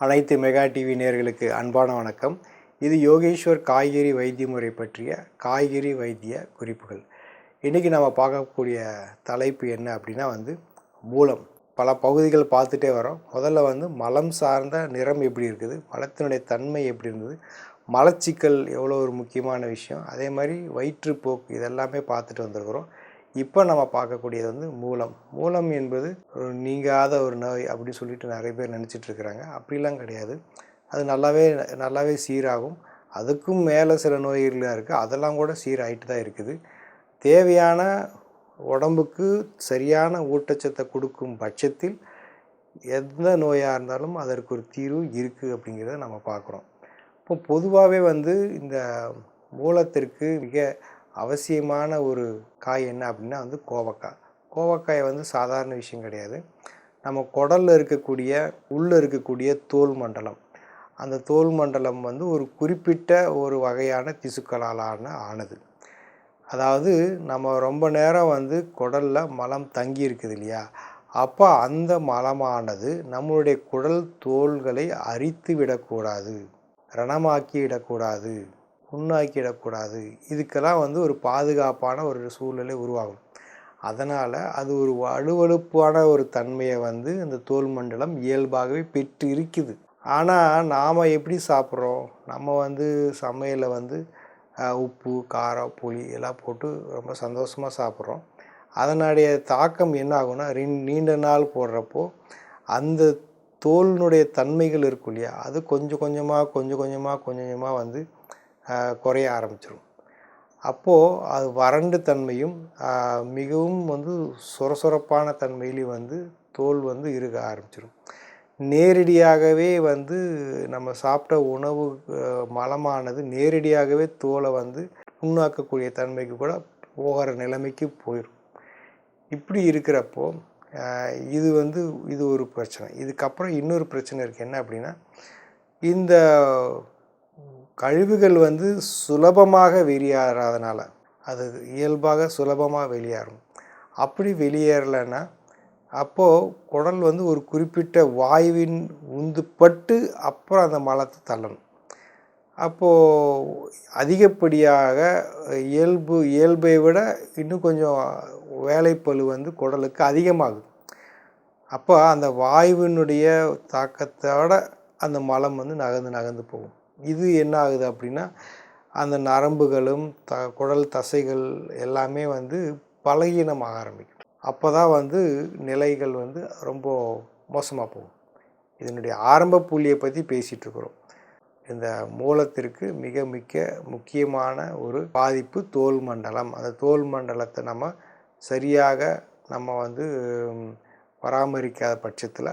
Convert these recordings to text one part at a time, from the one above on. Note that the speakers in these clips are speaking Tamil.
அனைத்து மெகா டிவி நேர்களுக்கு அன்பான வணக்கம். இது யோகேஸ்வர் காய்கறி வைத்திய முறை பற்றிய காய்கறி வைத்திய குறிப்புகள். இன்றைக்கி நம்ம பார்க்கக்கூடிய தலைப்பு என்ன அப்படின்னா வந்து மூலம். பல பகுதிகள் பார்த்துட்டே வரோம். முதல்ல வந்து மலம் சார்ந்த நிறம் எப்படி இருக்குது? மலத்தினுடைய தன்மை எப்படி இருந்தது? மலச்சிக்கல் எவ்வளோ ஒரு முக்கியமான விஷயம்? அதே மாதிரி வயிற்றுப்போக்கு இதெல்லாமே பார்த்துட்டு வந்திருக்கிறோம். இப்போ நம்ம பார்க்கக்கூடியது வந்து மூலம். மூலம் என்பது ஒரு நீங்காத ஒரு நோய் அப்படின்னு சொல்லிட்டு நிறைய பேர் நினச்சிட்டு இருக்கிறாங்க. அப்படிலாம் கிடையாது. அது நல்லாவே நல்லாவே சீராகும். அதுக்கும் மேலே சில நோய்கள்லாம் இருக்குது அதெல்லாம் கூட சீராகிட்டு தான் இருக்குது. தேவையான உடம்புக்கு சரியான ஊட்டச்சத்தை கொடுக்கும் பட்சத்தில் எந்த நோயாக இருந்தாலும் அதற்கு ஒரு தீர்வு இருக்குது அப்படிங்கிறத நம்ம பார்க்குறோம். இப்போ பொதுவாகவே வந்து இந்த மூலத்திற்கு மிக அவசியமான ஒரு காய் என்ன அப்படின்னா வந்து கோவக்காய். கோவக்காய் வந்து சாதாரண விஷயம் கிடையாது. நம்ம குடலில் இருக்கக்கூடிய உள்ளே இருக்கக்கூடிய தோல் மண்டலம். அந்த தோல் மண்டலம் வந்து ஒரு குறிப்பிட்ட ஒரு வகையான திசுக்களால் ஆன ஆனது. அதாவது நம்ம ரொம்ப நேரம் வந்து குடலில் மலம் தங்கி இருக்குது இல்லையா? அப்போ அந்த மலமானது நம்மளுடைய குடல் தோள்களை அரித்து விடக்கூடாது. ரணமாக்கி விடக்கூடாது புண்ணாக்கிடக்கூடாது. இதுக்கெல்லாம் வந்து ஒரு பாதுகாப்பான ஒரு சூழ்நிலை உருவாகும். அதனால் அது ஒரு வலுவழுப்பான ஒரு தன்மையை வந்து இந்த தோல் மண்டலம் இயல்பாகவே பெற்று இருக்குது. ஆனால் நாம் எப்படி சாப்பிட்றோம்? நம்ம வந்து சமையலில் வந்து உப்பு காரம் புளி எல்லாம் போட்டு ரொம்ப சந்தோஷமாக சாப்பிட்றோம். அதனுடைய தாக்கம் என்ன ஆகும்னா நீண்ட நாள் போடுறப்போ அந்த தோலினுடைய தன்மைகள் இருக்கும் இல்லையா? அது கொஞ்சம் கொஞ்சமாக கொஞ்சம் கொஞ்சமாக கொஞ்சம் கொஞ்சமாக வந்து குறைய ஆரம்பிச்சிடும் அப்போது அது வறண்டு தன்மையும் மிகவும் வந்து சொரசொரப்பான தன்மையிலையும் வந்து தோல் வந்து இருக்க ஆரம்பிச்சிடும் நேரடியாகவே வந்து நம்ம சாப்பிட்ட உணவு மலமானது நேரடியாகவே தோலை வந்து புண்ணாக்கக்கூடிய தன்மைக்கு கூட போகிற நிலைமைக்கு போயிடும் இப்படி இருக்கிறப்போ இது வந்து இது ஒரு பிரச்சனை. இதுக்கப்புறம் இன்னொரு பிரச்சனை இருக்குது என்ன அப்படின்னா இந்த கழிவுகள் வந்து சுலபமாக வெளியேறாதனால அது இயல்பாக சுலபமாக வெளியேறும். அப்படி வெளியேறலைன்னா அப்போது குடல் வந்து ஒரு குறிப்பிட்ட வாயுவின் உந்துப்பட்டு அப்புறம் அந்த மலத்தை தள்ளணும். அப்போது அதிகப்படியாக இயல்பு இயல்பை விட இன்னும் கொஞ்சம் வேலைப்பழு வந்து குடலுக்கு அதிகமாகும் அப்போ அந்த வாயுவினுடைய தாக்கத்தோட அந்த மலம் வந்து நகர்ந்து நகர்ந்து போகும். இது என்ன ஆகுது அப்படின்னா அந்த நரம்புகளும் த குடல் தசைகள் எல்லாமே வந்து பலகீனமாக ஆரம்பிக்கும். அப்போ தான் வந்து நிலைகள் வந்து ரொம்ப மோசமாக போகும். இதனுடைய ஆரம்ப புள்ளியை பற்றி பேசிகிட்ருக்குறோம் இந்த மூலத்திற்கு மிக மிக முக்கியமான ஒரு பாதிப்பு தோல் மண்டலம். அந்த தோல் மண்டலத்தை நம்ம சரியாக நம்ம வந்து பராமரிக்காத பட்சத்தில்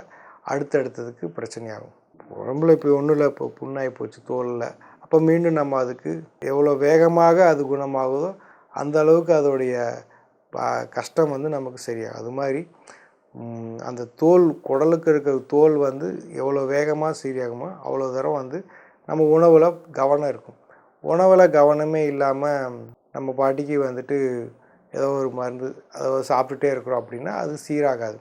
அடுத்தடுத்ததுக்கு பிரச்சனையாகும். உடம்புல இப்போ ஒன்றும் இல்லை இப்போ புண்ணாகி போச்சு தோலில் அப்போ மீண்டும் நம்ம அதுக்கு எவ்வளோ வேகமாக அது குணமாகுதோ அந்த அளவுக்கு அதோடைய கஷ்டம் வந்து நமக்கு சரியாகும். அது மாதிரி அந்த தோல் குடலுக்கு இருக்கிற தோல் வந்து எவ்வளோ வேகமாக சரியாகுமோ அவ்வளோ தூரம் வந்து நம்ம உணவில் கவனம் இருக்கும். உணவில் கவனமே இல்லாமல் நம்ம பாட்டிக்கு வந்துட்டு ஏதோ ஒரு மருந்து அதை சாப்பிட்டுட்டே இருக்கிறோம் அப்படின்னா அது சீராகாது.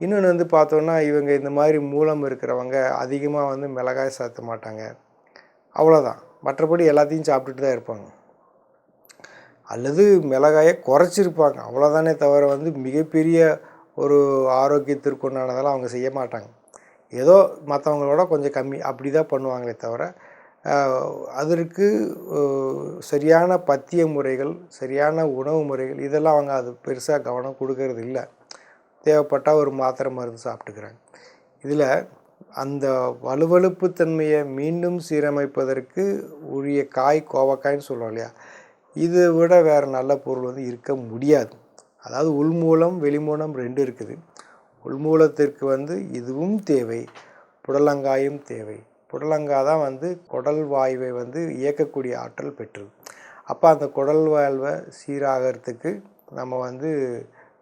இன்னொன்று வந்து பார்த்தோன்னா இவங்க இந்த மாதிரி மூலம் இருக்கிறவங்க அதிகமாக வந்து மிளகாய் சாத்த மாட்டாங்க. அவ்வளோதான் மற்றபடி எல்லாத்தையும் சாப்பிட்டுட்டு தான் இருப்பாங்க. அல்லது மிளகாயை குறைச்சிருப்பாங்க. அவ்வளோதானே தவிர வந்து மிகப்பெரிய ஒரு ஆரோக்கியத்திற்குண்டானதெல்லாம் அவங்க செய்ய மாட்டாங்க. ஏதோ மற்றவங்களோட கொஞ்சம் கம்மி. அப்படி தான் பண்ணுவாங்களே தவிர அதற்கு சரியான பத்திய முறைகள் சரியான உணவு முறைகள் இதெல்லாம் அவங்க அது பெருசாக கவனம் கொடுக்கறது இல்லை தேவைப்பட்டால் ஒரு மாத்திரை மருந்து சாப்பிட்டுக்கிறாங்க இதில் அந்த வலுவழுப்பு தன்மையை மீண்டும் சீரமைப்பதற்கு உரிய காய் கோவக்காய்ன்னு சொல்கிறோம் இல்லையா? இதை விட வேறு நல்ல பொருள் வந்து இருக்க முடியாது. அதாவது உள்மூலம் வெளிமூலம் ரெண்டு இருக்குது. உள்மூலத்திற்கு வந்து இதுவும் தேவை. புடலங்காயும் தேவை. புடலங்காய் தான் வந்து குடல் வாயுவை வந்து இயக்கக்கூடிய ஆற்றல் பெற்றது. அப்போ அந்த குடல் வாழ்வை சீராகிறதுக்கு நம்ம வந்து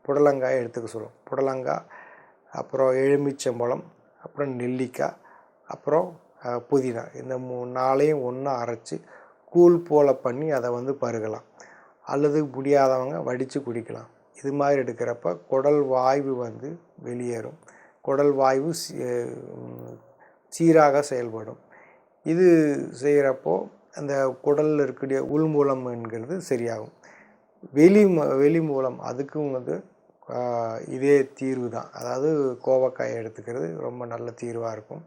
புடலங்காயை எடுத்துக்க சொல்லுவோம். புடலங்காய் அப்புறம் எலுமிச்சம்பழம் அப்புறம் நெல்லிக்காய் அப்புறம் புதினா. இந்த மூ நாளையும் ஒன்றா அரைச்சி கூழ் போல் பண்ணி அதை வந்து பருகலாம். அல்லது முடியாதவங்க வடித்து குடிக்கலாம். இது மாதிரி எடுக்கிறப்ப குடல் வாய்வு வந்து வெளியேறும். குடல் வாய்வு சீராக செயல்படும். இது செய்கிறப்போ அந்த குடலில் இருக்கக்கூடிய உள்மூலம் என்கிறது சரியாகும். வெளி வெளி மூலம் அதுக்கும் வந்து இதே தீர்வு தான். அதாவது கோவக்காயை எடுத்துக்கிறது ரொம்ப நல்ல தீர்வாக இருக்கும்.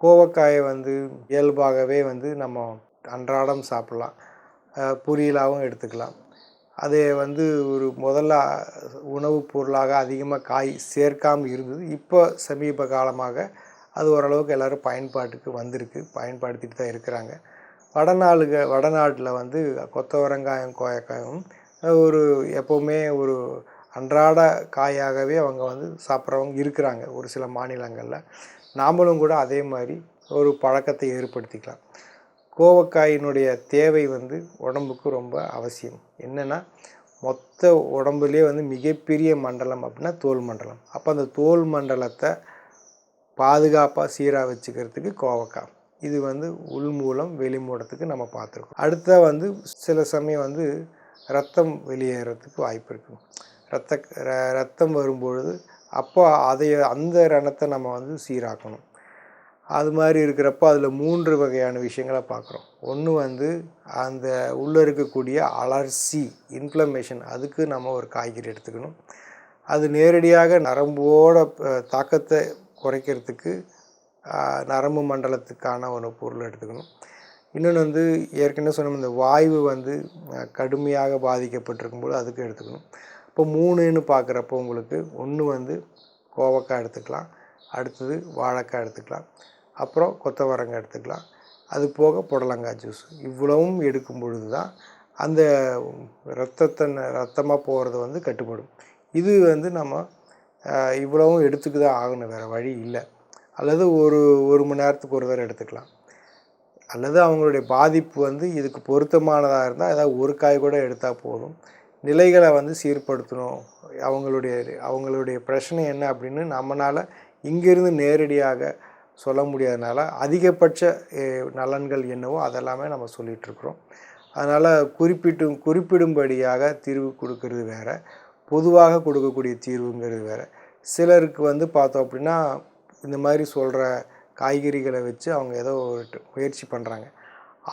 கோவக்காயை வந்து இயல்பாகவே வந்து நம்ம அன்றாடம் சாப்பிட்லாம். பொரியலாகவும் எடுத்துக்கலாம். அது வந்து ஒரு முதல்ல உணவுப் பொருளாக அதிகமாக காய் சேர்க்காமல் இருந்தது. இப்போ சமீப காலமாக அது ஓரளவுக்கு எல்லோரும் பயன்பாட்டுக்கு வந்திருக்கு. பயன்படுத்திட்டு தான் இருக்கிறாங்க. வடநாளுக வடநாட்டில் வந்து கொத்தவரங்காயம் கோயக்காயும் ஒரு எப்போவுமே ஒரு அன்றாட காயாகவே அவங்க வந்து சாப்பிட்றவங்க இருக்கிறாங்க ஒரு சில மாநிலங்களில். நாமளும் கூட அதே மாதிரி ஒரு பழக்கத்தை ஏற்படுத்திக்கலாம். கோவக்காயினுடைய தேவை வந்து உடம்புக்கு ரொம்ப அவசியம். என்னென்னா மொத்த உடம்புலேயே வந்து மிகப்பெரிய மண்டலம் அப்படின்னா தோல் மண்டலம். அப்போ அந்த தோல் மண்டலத்தை பாதுகாப்பாக சீராக வச்சுக்கிறதுக்கு கோவக்காய். இது வந்து உள் மூலம் வெளி மூலத்துக்கு நம்ம பார்த்துருக்கோம். அடுத்த வந்து சில சமயம் வந்து ரத்தம் வெளியேறதுக்கு வாய்ப்பு இருக்குது ரத்த ர- ரத்தம் வரும்பொழுது அப்போ அதை அந்த ரணத்தை நம்ம வந்து சீராக்கணும். அது மாதிரி இருக்கிறப்போ அதில் மூன்று வகையான விஷயங்களை பார்க்குறோம். ஒன்று வந்து அந்த உள்ளே இருக்கக்கூடிய அலர்சி இன்ஃப்ளமேஷன் அதுக்கு நம்ம ஒரு காய்கறி எடுத்துக்கணும். அது நேரடியாக நரம்போட தாக்கத்தை குறைக்கிறதுக்கு நரம்பு மண்டலத்துக்கான ஒரு பொருள் எடுத்துக்கணும். இன்னொன்று வந்து ஏற்கனவே சொன்ன இந்த வாய்வு வந்து கடுமையாக பாதிக்கப்பட்டிருக்கும்போது அதுக்கு எடுத்துக்கணும். இப்போ மூணுன்னு பார்க்குறப்போ உங்களுக்கு ஒன்று வந்து கோவக்காய் எடுத்துக்கலாம் அடுத்தது வாழைக்காய் எடுத்துக்கலாம் அப்புறம் கொத்தவரங்காய் எடுத்துக்கலாம். அது போக புடலங்காய் ஜூஸ் இவ்வளவும் எடுக்கும் பொழுது தான் அந்த ரத்தத்தை ரத்தமாக போகிறது வந்து கட்டுப்படும். இது வந்து நம்ம இவ்வளவும் எடுத்துக்கு தான் ஆகணும். வேறு வழி இல்லை. அல்லது ஒரு ஒரு மணி நேரத்துக்கு ஒரு தடவை எடுத்துக்கலாம். அல்லது அவங்களுடைய பாதிப்பு வந்து இதுக்கு பொருத்தமானதாக இருந்தால் ஏதாவது ஒரு காய் கூட எடுத்தால் போதும். நிலைகளை வந்து சீர்படுத்தணும். அவங்களுடைய அவங்களுடைய பிரச்சனை என்ன அப்படின்னு நம்மளால் இங்கிருந்து நேரடியாக சொல்ல முடியாதனால அதிகபட்ச நலன்கள் என்னவோ அதெல்லாமே நம்ம சொல்லிகிட்ருக்குறோம் அதனால் குறிப்பிட்டும் குறிப்பிடும்படியாக தீர்வு கொடுக்கறது வேற. பொதுவாக கொடுக்கக்கூடிய தீர்வுங்கிறது வேறு. சிலருக்கு வந்து பார்த்தோம் அப்படின்னா இந்த மாதிரி சொல்கிற காய்கறிகளை வச்சு அவங்க ஏதோ ஒரு முயற்சி பண்ணுறாங்க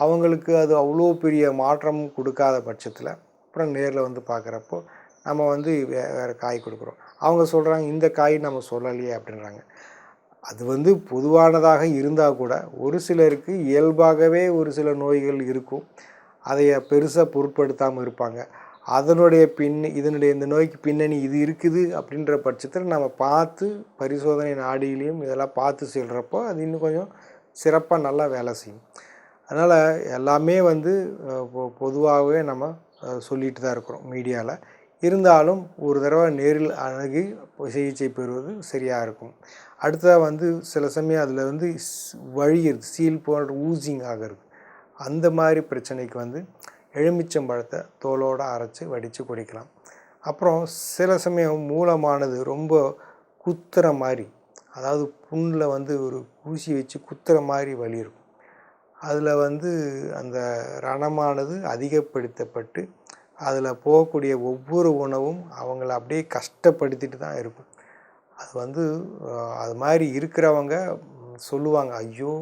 அவங்களுக்கு அது அவ்வளோ பெரிய மாற்றம் கொடுக்காத பட்சத்தில் அப்புறம் நேரில் வந்து பார்க்குறப்போ நம்ம வந்து வே வேறு காய் கொடுக்குறோம். அவங்க சொல்கிறாங்க இந்த காய் நம்ம சொல்லலையே அப்படின்றாங்க. அது வந்து பொதுவானதாக இருந்தால் கூட ஒரு சிலருக்கு இயல்பாகவே ஒரு சில நோய்கள் இருக்கும். அதை பெருசாக பொருட்படுத்தாமல் இருப்பாங்க. அதனுடைய பின் இதனுடைய இந்த நோய்க்கு பின்னணி இது இருக்குது அப்படின்ற பட்சத்தில் நம்ம பார்த்து பரிசோதனை நாடியிலையும் இதெல்லாம் பார்த்து செல்கிறப்போ அது இன்னும் கொஞ்சம் சிறப்பாக நல்லா வேலை செய்யும். அதனால் எல்லாமே வந்து பொ- பொதுவாகவே நம்ம சொல்லிட்டு தான் இருக்கிறோம் மீடியாவில் இருந்தாலும் ஒரு தடவை நேரில் அணுகி சிகிச்சை பெறுவது சரியாக இருக்கும். அடுத்ததாக வந்து சில சமயம் அதில் வந்து வழியிறது சீல் போன்ற ஊசிங் ஆகிறது அந்த மாதிரி பிரச்சனைக்கு வந்து எலுமிச்சம்பழத்தை தோலோடு அரைச்சி வடித்து குடிக்கலாம். அப்புறம் சில சமயம் மூலமானது ரொம்ப குத்துற மாதிரி அதாவது புண்ணில் வந்து ஒரு ஊசி வச்சு குத்துற மாதிரி வலி இருக்கும். அதில் வந்து அந்த ரணமானது அதிகப்படுத்தப்பட்டு அதில் போகக்கூடிய ஒவ்வொரு உணவும் அவங்கள அப்படியே கஷ்டப்படுத்திட்டு தான் இருக்கும். அது வந்து அது மாதிரி இருக்கிறவங்க சொல்லுவாங்க ஐயோ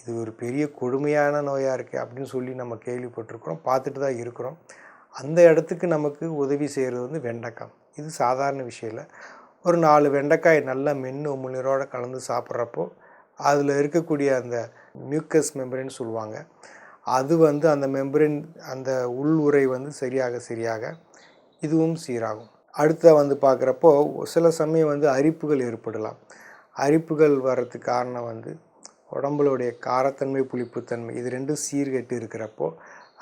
இது ஒரு பெரிய கொடுமையான நோயாக இருக்குது அப்படின்னு சொல்லி நம்ம கேள்விப்பட்டிருக்கிறோம் பார்த்துட்டு தான் இருக்கிறோம். அந்த இடத்துக்கு நமக்கு உதவி செய்கிறது வந்து வெண்டைக்காய். இது சாதாரண விஷயம் இல்லை. ஒரு நாலு வெண்டைக்காய் நல்லா மென்று உமிழ்நீரோடு கலந்து சாப்பிட்றப்போ அதில் இருக்கக்கூடிய அந்த மியூக்கஸ் மெம்பரேன்னு சொல்லுவாங்க. அது வந்து அந்த மெம்பரின் அந்த உள் உரை வந்து சரியாக சரியாக இதுவும் சீராகும். அடுத்த வந்து பார்க்குறப்போ சில சமயம் வந்து அரிப்புகள் ஏற்படலாம். அரிப்புகள் வர்றதுக்கு காரணம் வந்து உடம்புடைய காரத்தன்மை புளிப்புத்தன்மை இது ரெண்டும் சீர்கெட்டு இருக்கிறப்போ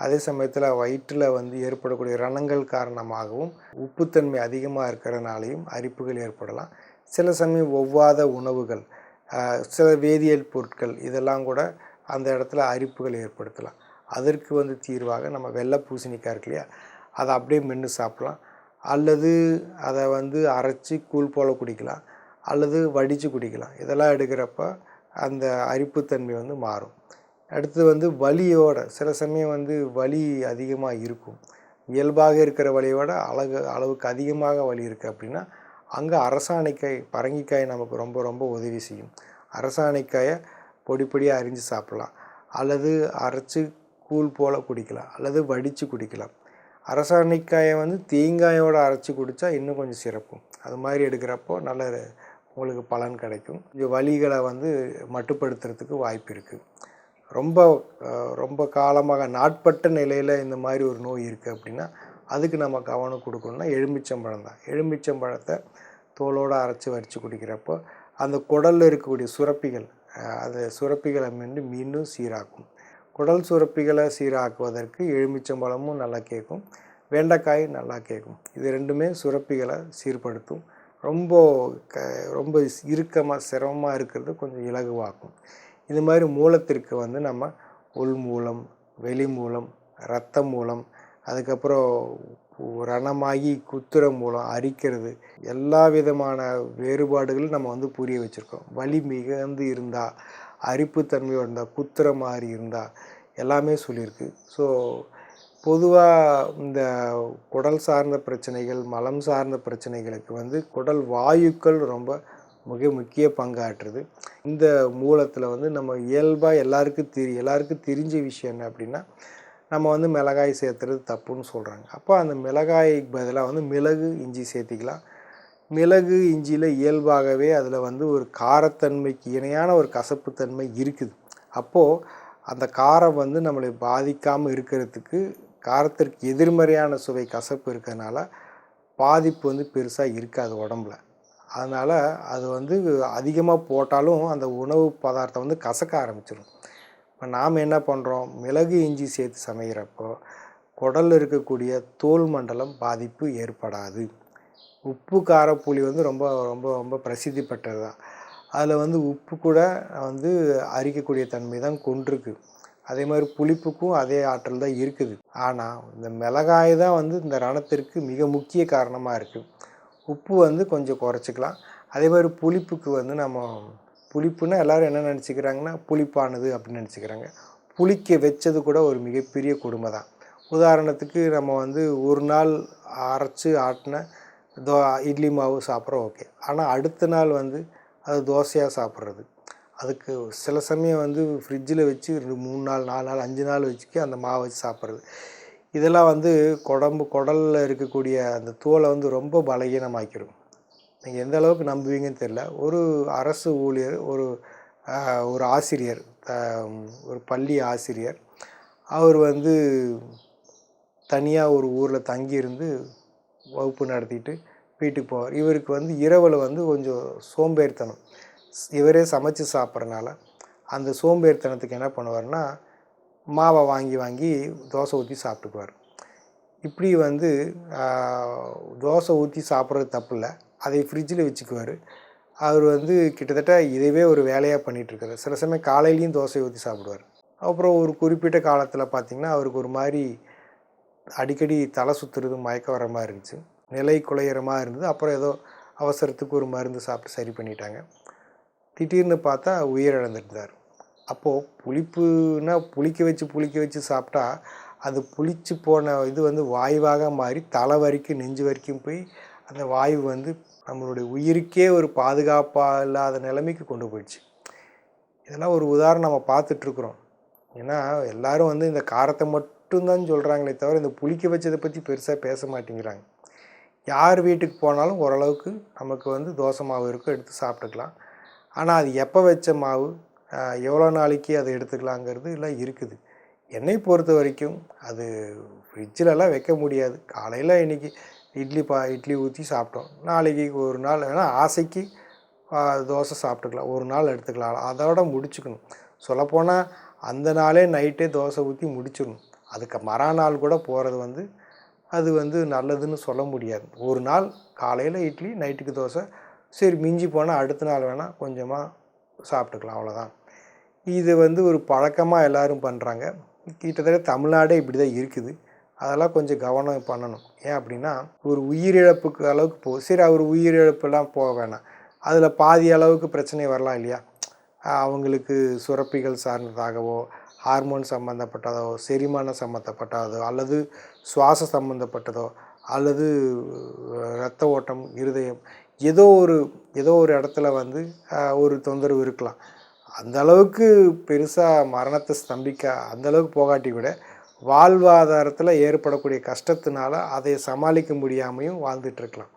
அதே சமயத்தில் வயிற்றில் வந்து ஏற்படக்கூடிய ரணங்கள் காரணமாகவும் உப்புத்தன்மை அதிகமாக இருக்கிறதுனாலையும் அரிப்புகள் ஏற்படலாம். சில சமயம் ஒவ்வாத உணவுகள் சில வேதியியல் பொருட்கள் இதெல்லாம் கூட அந்த இடத்துல அரிப்புகள் ஏற்படுத்தலாம். அதற்கு வந்து தீர்வாக நம்ம வெள்ளை பூசணிக்காய் இருக்கு இல்லையா அதை அப்படியே மென்று சாப்பிட்லாம். அல்லது அதை வந்து அரைச்சி கூழ் போல் குடிக்கலாம் அல்லது வடித்து குடிக்கலாம். இதெல்லாம் எடுக்கிறப்ப அந்த அரிப்புத்தன்மை வந்து மாறும். அடுத்து வந்து வலியோட சில சமயம் வந்து வலி அதிகமாக இருக்கும். இயல்பாக இருக்கிற வலியோட அழகு அளவுக்கு அதிகமாக வலி இருக்குது அப்படின்னா அங்கே அரசாணைக்காய் பரங்கிக்காய் நமக்கு ரொம்ப ரொம்ப உதவி செய்யும். அரசாணைக்காயை பொடி பொடியாக அரிஞ்சு சாப்பிட்லாம். அல்லது அரைச்சி கூழ் போல் குடிக்கலாம். அல்லது வடித்து குடிக்கலாம். அரசாணைக்காயை வந்து தேங்காயோடு அரைச்சி குடித்தா இன்னும் கொஞ்சம் சிறப்பு. அது மாதிரி எடுக்கிறப்போ நல்ல உங்களுக்கு பலன் கிடைக்கும். இந்த வலிகளை வந்து மட்டுப்படுத்துறதுக்கு வாய்ப்பு இருக்குது ரொம்ப ரொம்ப காலமாக நாட்பட்ட நிலையில் இந்த மாதிரி ஒரு நோய் இருக்குது அப்படின்னா அதுக்கு நம்ம கவனம் கொடுக்கணும்னா எலுமிச்சம்பழம் தான். எலுமிச்சம்பழத்தை தோலோடு அரைச்சி வரித்து குடிக்கிறப்போ அந்த குடலில் இருக்கக்கூடிய சுரப்பிகள் அஹ், அந்த சுரப்பிகளை மீண்டும் மீண்டும் சீராக்கும். குடல் சுரப்பிகளை சீராக்குவதற்கு எலுமிச்சம்பழமும் நல்லா கேட்கும். வெண்டைக்காய் நல்லா கேட்கும். இது ரெண்டுமே சுரப்பிகளை சீர்படுத்தும். ரொம்ப க ரொம்ப இறுக்கமாக சிரமமாக இருக்கிறது கொஞ்சம் இலகுவாக்கும். இது மாதிரி மூலத்திற்கு வந்து நம்ம உள் மூலம் வெளி மூலம் இரத்த மூலம் அதுக்கப்புறம் ரணமாகி குத்துற மூலம் அரிக்கிறது. எல்லா விதமான வேறுபாடுகளும் நம்ம வந்து புரிய வச்சுருக்கோம். வலி மிகுந்து இருந்தால் அரிப்புத்தன்மையோடு இருந்தால் குத்துற மாதிரி இருந்தால் எல்லாமே சொல்லியிருக்கு. ஸோ பொதுவாக இந்த குடல் சார்ந்த பிரச்சனைகள் மலம் சார்ந்த பிரச்சனைகளுக்கு வந்து குடல் வாயுக்கள் ரொம்ப மிக முக்கிய பங்காற்றுது. இந்த மூலத்தில் வந்து நம்ம இயல்பாக எல்லாருக்கும் தெரி எல்லாருக்கும் தெரிஞ்ச விஷயம் என்ன அப்படின்னா நம்ம வந்து மிளகாய் சேர்த்துறது தப்புன்னு சொல்கிறாங்க அப்போ அந்த மிளகாய்க்கு பதிலாக வந்து மிளகு இஞ்சி சேர்த்திக்கலாம். மிளகு இஞ்சியில் இயல்பாகவே அதில் வந்து ஒரு காரத்தன்மைக்கு இணையான ஒரு கசப்புத்தன்மை இருக்குது. அப்போது அந்த காரம் வந்து நம்மளை பாதிக்காமல் இருக்கிறதுக்கு காரத்திற்கு எதிர்மறையான சுவை கசப்பு இருக்கிறதுனால பாதிப்பு வந்து பெருசாக இருக்காது உடம்புல. அதனால் அது வந்து அதிகமாக போட்டாலும் அந்த உணவு பதார்த்தம் வந்து கசக்க ஆரம்பிச்சிடும் இப்போ நாம் என்ன பண்ணுறோம் மிளகு இஞ்சி சேர்த்து சமைக்கிறப்போ குடலில் இருக்கக்கூடிய தோல் மண்டலம் பாதிப்பு ஏற்படாது. உப்பு கார புளி வந்து ரொம்ப ரொம்ப ரொம்ப பிரசித்தி பெற்றது தான் அதில் வந்து உப்பு கூட வந்து அரிக்கக்கூடிய தன்மை தான் கொண்டிருக்கு. அதே மாதிரி புளிப்புக்கும் அதே ஆற்றல் தான் இருக்குது. ஆனால் இந்த மிளகாய் தான் வந்து இந்த ரணத்திற்கு மிக முக்கிய காரணமாக இருக்குது உப்பு வந்து கொஞ்சம் குறைச்சிக்கலாம். அதே மாதிரி புளிப்புக்கு வந்து நம்ம புளிப்புன்னா எல்லோரும் என்ன நினச்சிக்கிறாங்கன்னா புளிப்பானது அப்படின்னு நினச்சிக்கிறாங்க. புளிக்க வச்சது கூட ஒரு மிகப்பெரிய கொடுமை தான் உதாரணத்துக்கு நம்ம வந்து ஒரு நாள் அரைச்சி ஆட்டின தோ இட்லி மாவு சாப்பிட்றோம் ஓகே. ஆனால் அடுத்த நாள் வந்து அது தோசையாக சாப்பிட்றது. அதுக்கு சில சமயம் வந்து ஃப்ரிட்ஜில் வச்சு ரெண்டு மூணு நாள் நாலு நாள் அஞ்சு நாள் வச்சுக்கி அந்த மாவை வச்சு சாப்பிட்றது. இதெல்லாம் வந்து குடம்பு குடலில் இருக்கக்கூடிய அந்த தோலை வந்து ரொம்ப பலகீனமாக்கிடும். நீங்கள் எந்த அளவுக்கு நம்புவீங்கன்னு தெரில ஒரு அரசு ஊழியர் ஒரு ஒரு ஆசிரியர் த- ஒரு பள்ளி ஆசிரியர் அவர் வந்து தனியாக ஒரு ஊரில் தங்கியிருந்து வகுப்பு நடத்திட்டு வீட்டுக்கு போவார். இவருக்கு வந்து இரவில் வந்து கொஞ்சம் சோம்பேறித்தனம். இவரே சமைச்சு சாப்பிட்றனால அந்த சோம்பேறித்தனத்துக்கு என்ன பண்ணுவார்னா மாவை வாங்கி வாங்கி தோசை ஊற்றி சாப்பிட்டுக்குவார். இப்படி வந்து தோசை ஊற்றி சாப்பிட்றது தப்பு இல்லை. அதை ஃப்ரிட்ஜில் வச்சுக்குவார். அவர் வந்து கிட்டத்தட்ட இதவே ஒரு வேலையாக பண்ணிகிட்ருக்காரு சில சமயம் காலையிலையும் தோசை ஊற்றி சாப்பிடுவார். அப்புறம் ஒரு குறிப்பிட்ட காலத்தில் பார்த்திங்கன்னா அவருக்கு ஒரு மாதிரி அடிக்கடி தலை சுற்றுறது மயக்கம் வர மாதிரி இருந்துச்சு. நிலை குலையிற மாதிரி இருந்தது. அப்புறம் ஏதோ அவசரத்துக்கு ஒரு மருந்து சாப்பிட்டு சரி பண்ணிட்டாங்க. திடீர்னு பார்த்தா உயிரிழந்துருந்தார் அப்போது புளிப்புனா புளிக்க வச்சு புளிக்க வச்சு சாப்பிட்டா அது புளிச்சு போன இது வந்து வாயுவாக மாறி தலை வரைக்கும் நெஞ்சு வரைக்கும் போய் அந்த வாயு வந்து நம்மளுடைய உயிருக்கே ஒரு பாதுகாப்பாக இல்லாத நிலைமைக்கு கொண்டு போயிடுச்சு. இதெல்லாம் ஒரு உதாரணம் நம்ம பார்த்துட்ருக்குறோம். ஏன்னா எல்லோரும் வந்து இந்த காரத்தை மட்டும்தான் சொல்கிறாங்களே தவிர இந்த புளிக்க வச்சதை பற்றி பெருசாக பேச மாட்டேங்கிறாங்க. யார் வீட்டுக்கு போனாலும் ஓரளவுக்கு நமக்கு வந்து தோசை மாவு இருக்கும் எடுத்து சாப்பிட்டுக்கலாம். ஆனால் அது எப்போ வச்ச மாவு எவ்வளோ நாளைக்கு அதை எடுத்துக்கலாங்கிறது எல்லாம் இருக்குது. என்னை பொறுத்த வரைக்கும் அது ஃப்ரிட்ஜிலலாம் வைக்க முடியாது. காலையில் இன்றைக்கி இட்லி பா இட்லி ஊற்றி சாப்பிட்டோம். நாளைக்கு ஒரு நாள் வேணால் ஆசைக்கு தோசை சாப்பிட்டுக்கலாம். ஒரு நாள் எடுத்துக்கலாம். அதோட முடிச்சுக்கணும். சொல்லப்போனால் அந்த நாளே நைட்டே தோசை ஊற்றி முடிச்சிடணும். அதுக்கு மறாநாள் கூட போகிறது வந்து அது வந்து நல்லதுன்னு சொல்ல முடியாது. ஒரு நாள் காலையில் இட்லி நைட்டுக்கு தோசை. சரி மிஞ்சி போனால் அடுத்த நாள் வேணால் கொஞ்சமாக சாப்பிட்டுக்கலாம். அவ்வளோதான் இது வந்து ஒரு பழக்கமாக எல்லாரும் பண்ணுறாங்க கிட்டத்தட்ட தமிழ்நாடே இப்படி தான் இருக்குது. அதெல்லாம் கொஞ்சம் கவனம் பண்ணணும். ஏன் அப்படின்னா ஒரு உயிரிழப்புக்கு அளவுக்கு போ சரி அவர் உயிரிழப்புலாம் போக வேணாம். அதில் பாதி அளவுக்கு பிரச்சனை வரலாம் இல்லையா? அவங்களுக்கு சுரப்பிகள் சார்ந்ததாகவோ ஹார்மோன் சம்மந்தப்பட்டதோ செரிமானம் சம்மந்தப்பட்டதோ அல்லது சுவாச சம்மந்தப்பட்டதோ அல்லது இரத்த ஓட்டம் இருதயம் ஏதோ ஒரு ஏதோ ஒரு இடத்துல வந்து ஒரு தொந்தரவு இருக்கலாம். அந்த அளவுக்கு பெருசாக மரணத்தை ஸ்தம்பிக்க அந்தளவுக்கு போகாட்டி கூட வாழ்வாதாரத்தில் ஏற்படக்கூடிய கஷ்டத்தினால அதை சமாளிக்க முடியாமையும் வாழ்ந்துட்டு இருக்கலாம்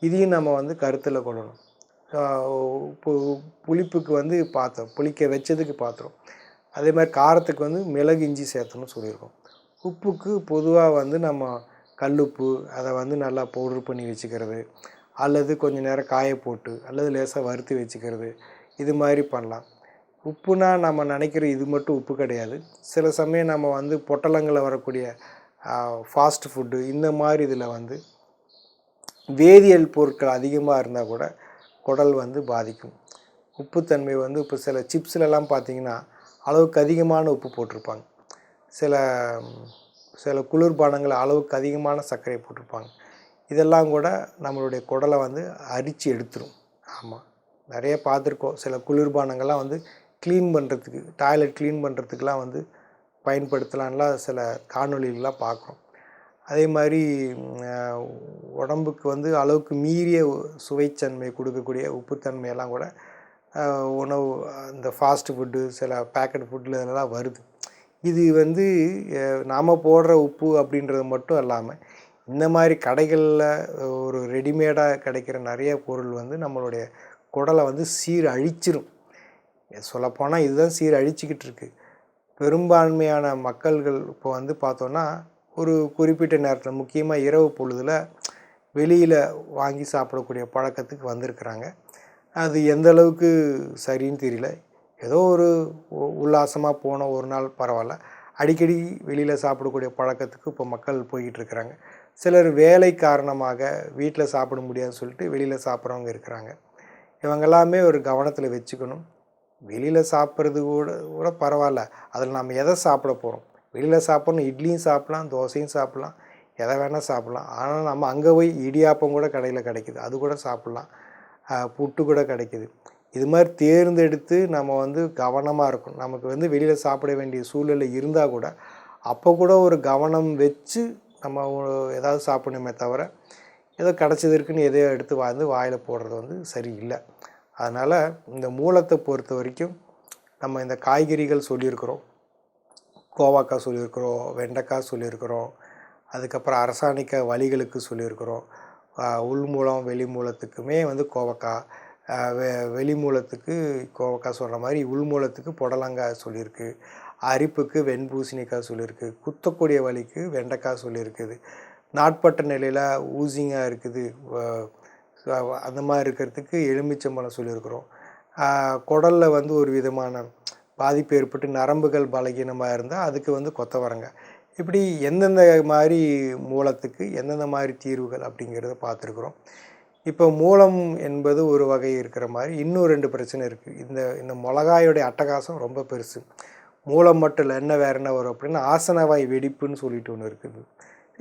இதையும் நம்ம வந்து கருத்தில் கொள்ளணும். பு- புளிப்புக்கு வந்து பார்த்தோம் புளிக்க வச்சதுக்கு பாத்திரம். அதே மாதிரி காரத்துக்கு வந்து மிளகு இஞ்சி சேர்த்தணும்னு சொல்லியிருக்கோம். உப்புக்கு பொதுவாக வந்து நம்ம கல்லுப்பு அதை வந்து நல்லா பவுடர் பண்ணி வச்சுக்கிறது. அல்லது கொஞ்ச நேரம் காய போட்டு அல்லது லேசாக வறுத்து வச்சுக்கிறது. இது மாதிரி பண்ணலாம். உப்புனா நம்ம நினைக்கிற இது மட்டும் உப்பு கிடையாது. சில சமயம் நம்ம வந்து பொட்டலங்களில் வரக்கூடிய ஃபாஸ்ட் ஃபுட்டு இந்த மாதிரி இதில் வந்து வேதியியல் பொருட்கள் அதிகமாக இருந்தால் கூட குடல் வந்து பாதிக்கும். உப்புத்தன்மை வந்து இப்போ சில சிப்ஸ்லலாம் பார்த்தீங்கன்னா அளவுக்கு அதிகமான உப்பு போட்டிருப்பாங்க. சில சில குளிர்பானங்கள் அளவுக்கு அதிகமான சர்க்கரை போட்டிருப்பாங்க. இதெல்லாம் கூட நம்மளுடைய குடலை வந்து அரித்து எடுத்துரும். ஆமாம் நிறைய பார்த்துருக்கோம் சில குளிர்பானங்கள்லாம் வந்து க்ளீன் பண்ணுறதுக்கு டாய்லெட் க்ளீன் பண்ணுறதுக்குலாம் வந்து பயன்படுத்தலாம்லாம் சில காணொளிகள்லாம் பார்க்குறோம் அதே மாதிரி உடம்புக்கு வந்து அளவுக்கு மீறிய சுவைத்தன்மை கொடுக்கக்கூடிய உப்புத்தன்மையெல்லாம் கூட உணவு அந்த ஃபாஸ்ட் ஃபுட்டு சில பேக்கெட் ஃபுட்டில் இதெல்லாம் வருது. இது வந்து நாம் போடுற உப்பு அப்படின்றது மட்டும் இல்லாமல் இந்த மாதிரி கடைகளில் ஒரு ரெடிமேடாக கிடைக்கிற நிறைய பொருள் வந்து நம்மளுடைய குடலை வந்து சீர் அழிச்சிரும் சொல்லப்போனால் இதுதான் சீர் அழிச்சிக்கிட்டு பெரும்பான்மையான மக்கள்கள் இப்போ வந்து பார்த்தோன்னா ஒரு குறிப்பிட்ட நேரத்தில் முக்கியமாக இரவு பொழுதில் வெளியில் வாங்கி சாப்பிடக்கூடிய பழக்கத்துக்கு வந்திருக்கிறாங்க. அது எந்த அளவுக்கு சரின்னு தெரியல. ஏதோ ஒரு உல்லாசமாக போன ஒரு நாள் பரவாயில்ல. அடிக்கடி வெளியில் சாப்பிடக்கூடிய பழக்கத்துக்கு இப்போ மக்கள் போய்கிட்டு இருக்கிறாங்க சிலர் வேலை காரணமாக வீட்டில் சாப்பிட முடியாதுன்னு சொல்லிட்டு வெளியில் சாப்பிட்றவங்க இருக்கிறாங்க. இவங்க எல்லாமே ஒரு கவனத்தில் வச்சுக்கணும். வெளியில் சாப்பிட்றது கூட கூட பரவாயில்ல. அதில் நம்ம எதை சாப்பிட போகிறோம் வெளியில் சாப்பிட்ணும் இட்லியும் சாப்பிட்லாம் தோசையும் சாப்பிட்லாம் எதை வேணால் சாப்பிட்லாம். ஆனால் நம்ம அங்கே போய் இடியாப்பம் கூட கடையில் கிடைக்குது. அது கூட சாப்பிட்லாம். புட்டு கூட கிடைக்குது. இது மாதிரி தேர்ந்தெடுத்து நம்ம வந்து கவனமாக இருக்கும் நமக்கு வந்து வெளியில் சாப்பிட வேண்டிய சூழ்நிலை இருந்தால் கூட அப்போ கூட ஒரு கவனம் வச்சு நம்ம ஏதாவது சாப்பிடணுமே தவிர ஏதோ கிடச்சது இருக்குன்னு எதையோ எடுத்து வந்து வாயில் போடுறது வந்து சரியில்லை. அதனால் இந்த மூலத்தை பொறுத்த வரைக்கும் நம்ம இந்த காய்கறிகள் சொல்லியிருக்கிறோம். கோவாக்காய் சொல்லியிருக்கிறோம் வெண்டைக்காய் சொல்லியிருக்கிறோம். அதுக்கப்புறம் அரசாணிக்க வழிகளுக்கு சொல்லியிருக்கிறோம். உள் மூலம் வெளி மூலத்துக்குமே வந்து கோவக்காய் வெ வெளி மூலத்துக்கு கோவக்காய் சொல்கிற மாதிரி உள் மூலத்துக்கு புடலங்காய் சொல்லியிருக்கு. அரிப்புக்கு வெண்பூசணிக்காய் சொல்லியிருக்கு. குத்தக்கூடிய வலிக்கு வெண்டைக்காய் சொல்லியிருக்குது. நாட்பட்ட நிலையில் ஊசிங்காக இருக்குது. அந்த மாதிரி இருக்கிறதுக்கு எலுமிச்சம்பழம் சொல்லியிருக்கிறோம். குடலில் வந்து ஒரு விதமான பாதிப்பு ஏற்பட்டு நரம்புகள் பலகீனமாக இருந்தால் அதுக்கு வந்து கொத்தவரங்க. இப்படி எந்தெந்த மாதிரி மூலத்துக்கு எந்தெந்த மாதிரி தீர்வுகள் அப்படிங்கிறத பார்த்துருக்குறோம். இப்போ மூலம் என்பது ஒரு வகை இருக்கிற மாதிரி இன்னும் ரெண்டு பிரச்சனை இருக்குது இந்த இந்த மிளகாயோடைய அட்டகாசம் ரொம்ப பெருசு. மூலம் மட்டும் இல்லை என்ன வேறு என்ன வரும் அப்படின்னா ஆசனவாய் வெடிப்புன்னு சொல்லிட்டு ஒன்று இருக்குது.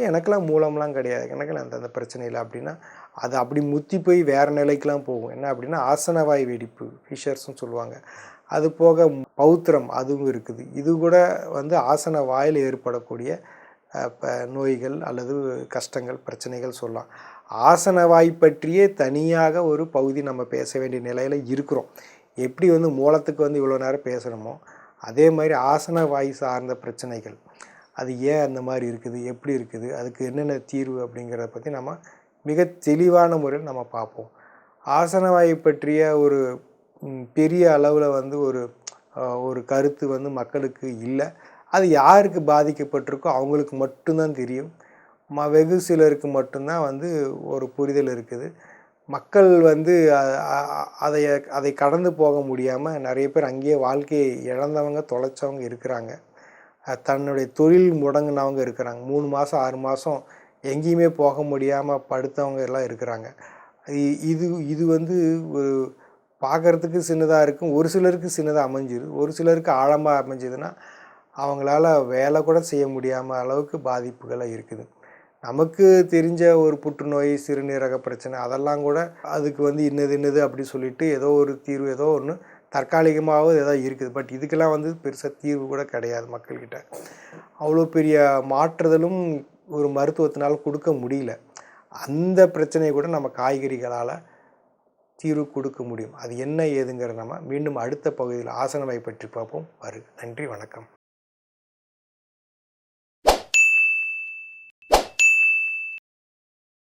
எனக்கெல்லாம் மூலம்லாம் கிடையாது. எனக்கெல்லாம் அந்த அந்த பிரச்சனை இல்லை அப்படின்னா அது அப்படி முத்தி போய் வேறு நிலைக்கெலாம் போகும். என்ன அப்படின்னா ஆசனவாய் வெடிப்பு ஃபிஷர்ஸ்னு சொல்லுவாங்க. அது போக பௌத்திரம் அதுவும் இருக்குது. இது கூட வந்து ஆசன வாயில் ஏற்படக்கூடிய ப- நோய்கள் அல்லது கஷ்டங்கள் பிரச்சனைகள் சொல்லலாம். ஆசன வாய் பற்றியே தனியாக ஒரு பகுதி நம்ம பேச வேண்டிய நிலையில் இருக்கிறோம். எப்படி வந்து மூலத்துக்கு வந்து இவ்வளோ நேரம் பேசணுமோ அதே மாதிரி ஆசன வாய் சார்ந்த பிரச்சனைகள். அது ஏன் அந்த மாதிரி இருக்குது? எப்படி இருக்குது? அதுக்கு என்னென்ன தீர்வு அப்படிங்கிறத பற்றி நம்ம மிக தெளிவான முறையில் நம்ம பார்ப்போம். ஆசனவாயை பற்றிய ஒரு பெரிய அளவில் வந்து ஒரு ஒரு கருத்து வந்து மக்களுக்கு இல்லை. அது யாருக்கு பாதிக்கப்பட்டிருக்கோ அவங்களுக்கு மட்டும்தான் தெரியும். ம வெகு சிலருக்கு மட்டும்தான் வந்து ஒரு புரிதல் இருக்குது. மக்கள் வந்து அதை அதை கடந்து போக முடியாமல் நிறைய பேர் அங்கேயே வாழ்க்கையை இழந்தவங்க தொலைச்சவங்க இருக்கிறாங்க. தன்னுடைய தொழில் முடங்கினவங்க இருக்கிறாங்க. மூணு மாதம் ஆறு மாதம் எங்கேயுமே போக முடியாமல் படுத்தவங்க எல்லாம் இருக்கிறாங்க. இது இது வந்து ஒரு பார்க்குறதுக்கு சின்னதாக இருக்கும். ஒரு சிலருக்கு சின்னதாக அமைஞ்சிது. ஒரு சிலருக்கு ஆழமாக அமைஞ்சதுன்னா அவங்களால வேலை கூட செய்ய முடியாமல் அளவுக்கு பாதிப்புகளாக இருக்குது. நமக்கு தெரிஞ்ச ஒரு புற்றுநோய் சிறுநீரக பிரச்சனை அதெல்லாம் கூட அதுக்கு வந்து இன்னது இன்னது அப்படி சொல்லிட்டு ஏதோ ஒரு தீர்வு ஏதோ ஒன்று தற்காலிகமாகவும் ஏதோ இருக்குது. பட் இதுக்கெல்லாம் வந்து பெருசாக தீர்வு கூட கிடையாது மக்கள்கிட்ட. அவ்வளோ பெரிய மாற்றுதலும் ஒரு மருத்துவத்தினால் கொடுக்க முடியல. அந்த பிரச்சனையை கூட நம்ம காய்கறிகளால் தீர்வு கொடுக்க முடியும். அது என்ன ஏதுங்கிற நம்ம மீண்டும் அடுத்த பகுதியில் ஆசனவை பற்றி பார்ப்போம். வருக. நன்றி. வணக்கம்.